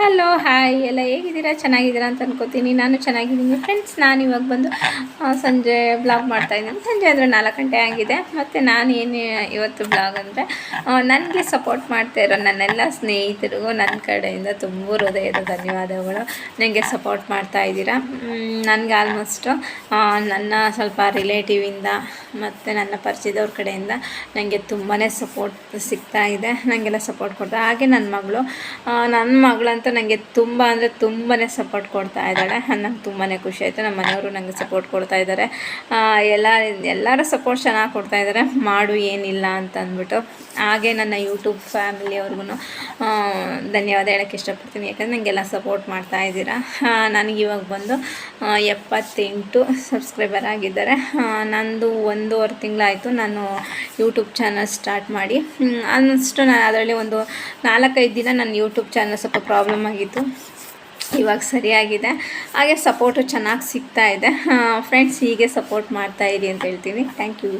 Hello hi ಎಲ್ಲ ಹೇಗಿದ್ದೀರಾ? ಚೆನ್ನಾಗಿದ್ದೀರಾ ಅಂತ ಅನ್ಕೋತೀನಿ. ನಾನು ಚೆನ್ನಾಗಿದ್ದೀನಿ. ಫ್ರೆಂಡ್ಸ್ ನಾನು ಇವಾಗ ಬಂದು ಸಂಜೆ ಬ್ಲಾಗ್ ಮಾಡ್ತಾಯಿದ್ದೀನಿ ಸಂಜೆ ಅಂದರೆ ನಾಲ್ಕು ಗಂಟೆ ಆಗಿದೆ. ಮತ್ತು ನಾನು ಏನು ಇವತ್ತು ಬ್ಲಾಗ್ ಅಂದರೆ ನನಗೆ ಸಪೋರ್ಟ್ ಮಾಡ್ತಾ ಇರೋ ನನ್ನೆಲ್ಲ ಸ್ನೇಹಿತರಿಗೂ ನನ್ನ ಕಡೆಯಿಂದ ತುಂಬ ಹೃದಯದ ಧನ್ಯವಾದಗಳು. ನನಗೆ ಸಪೋರ್ಟ್ ಮಾಡ್ತಾ ಇದ್ದೀರಾ? ನನಗೆ ಆಲ್ಮೋಸ್ಟು ನನ್ನ ಸ್ವಲ್ಪ ರಿಲೇಟಿವಿಂದ ಮತ್ತು ನನ್ನ ಪರಿಚಯದವ್ರ ಕಡೆಯಿಂದ ನನಗೆ ತುಂಬಾ ಸಪೋರ್ಟ್ ಸಿಗ್ತಾ ಇದೆ. ನನಗೆಲ್ಲ ಸಪೋರ್ಟ್ ಕೊಡ್ತಾರೆ ಹಾಗೆ ನನ್ನ ಮಗಳು ನನ್ನ ಮಗಳಂತೂ ನನಗೆ ತುಂಬ ಅಂದರೆ ತುಂಬಾ ಸಪೋರ್ಟ್ ಕೊಡ್ತಾ ಇದ್ದಾಳೆ. ನಂಗೆ ತುಂಬಾ ಖುಷಿ ಆಯಿತು. ನಮ್ಮ ಮನೆಯವರು ನನಗೆ ಸಪೋರ್ಟ್ ಕೊಡ್ತಾ ಇದ್ದಾರೆ. ಎಲ್ಲ, ಎಲ್ಲರೂ ಸಪೋರ್ಟ್ ಚೆನ್ನಾಗಿ ಕೊಡ್ತಾ ಇದ್ದಾರೆ. ಮಾಡು, ಏನಿಲ್ಲ ಅಂತ ಅಂದ್ಬಿಟ್ಟು ಹಾಗೆ ನನ್ನ ಯೂಟ್ಯೂಬ್ ಫ್ಯಾಮಿಲಿಯವ್ರಿಗೂ ಧನ್ಯವಾದ ಹೇಳೋಕ್ಕೆ ಇಷ್ಟಪಡ್ತೀನಿ. ಯಾಕಂದರೆ ನನಗೆಲ್ಲ ಸಪೋರ್ಟ್ ಮಾಡ್ತಾ ಇದ್ದೀರಾ. ನನಗಿವಾಗ ಬಂದು ಎಪ್ಪತ್ತೆಂಟು ಸಬ್ಸ್ಕ್ರೈಬರ್ ಆಗಿದ್ದಾರೆ. ನಂದು ಒಂದೂವರೆ ತಿಂಗಳಾಯಿತು. ನಾನು ಯೂಟ್ಯೂಬ್ ಚಾನಲ್ ಸ್ಟಾರ್ಟ್ ಮಾಡಿ. ಅನ್ನಿಸ್ಟು ನಾನು ಅದರಲ್ಲಿ ಒಂದು ನಾಲ್ಕೈದು ದಿನ ನನ್ನ ಯೂಟ್ಯೂಬ್ ಚಾನಲ್ ಸ್ವಲ್ಪ ಪ್ರಾಬ್ಲಮ್ ಆಗಿತ್ತು ಇವಾಗ ಸರಿಯಾಗಿದೆ. ಹಾಗೆ ಸಪೋರ್ಟು ಚೆನ್ನಾಗಿ ಸಿಗ್ತಾ ಇದೆ. ಫ್ರೆಂಡ್ಸ್ ಹೀಗೆ ಸಪೋರ್ಟ್ ಮಾಡ್ತಾ ಅಂತ ಹೇಳ್ತೀನಿ. Thank you